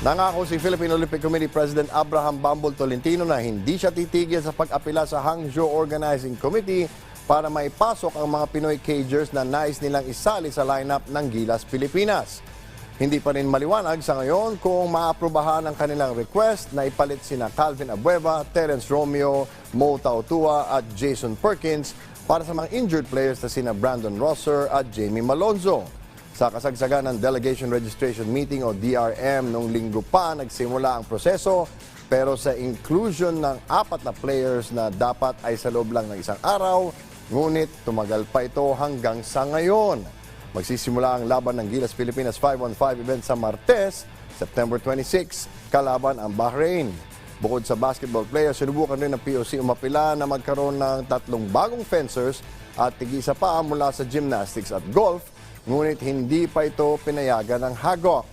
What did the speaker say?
Nangako si Philippine Olympic Committee President Abraham Bambol Tolentino na hindi siya titigil sa pag-apila sa Hangzhou Organizing Committee para maipasok ang mga Pinoy cagers na nais nilang isali sa lineup ng Gilas Pilipinas. Hindi pa rin maliwanag sa ngayon kung maaprubahan ang kanilang request na ipalit sina Calvin Abueva, Terence Romeo, Mo Tautua at Jason Perkins para sa mga injured players na sina Brandon Rosser at Jamie Malonzo. Sa kasagsagan ng Delegation Registration Meeting o DRM noong linggo pa nagsimula ang proseso pero sa inclusion ng apat na players na dapat ay sa loob lang ng isang araw, ngunit tumagal pa ito hanggang sa ngayon. Magsisimula ang laban ng Gilas Pilipinas 515 event sa Martes, September 26, kalaban ang Bahrain. Bukod sa basketball players, sinubukan rin ng POC umapila na magkaroon ng tatlong bagong fencers at tigisa pa mula sa gymnastics at golf, ngunit hindi pa ito pinayagan ng hagok.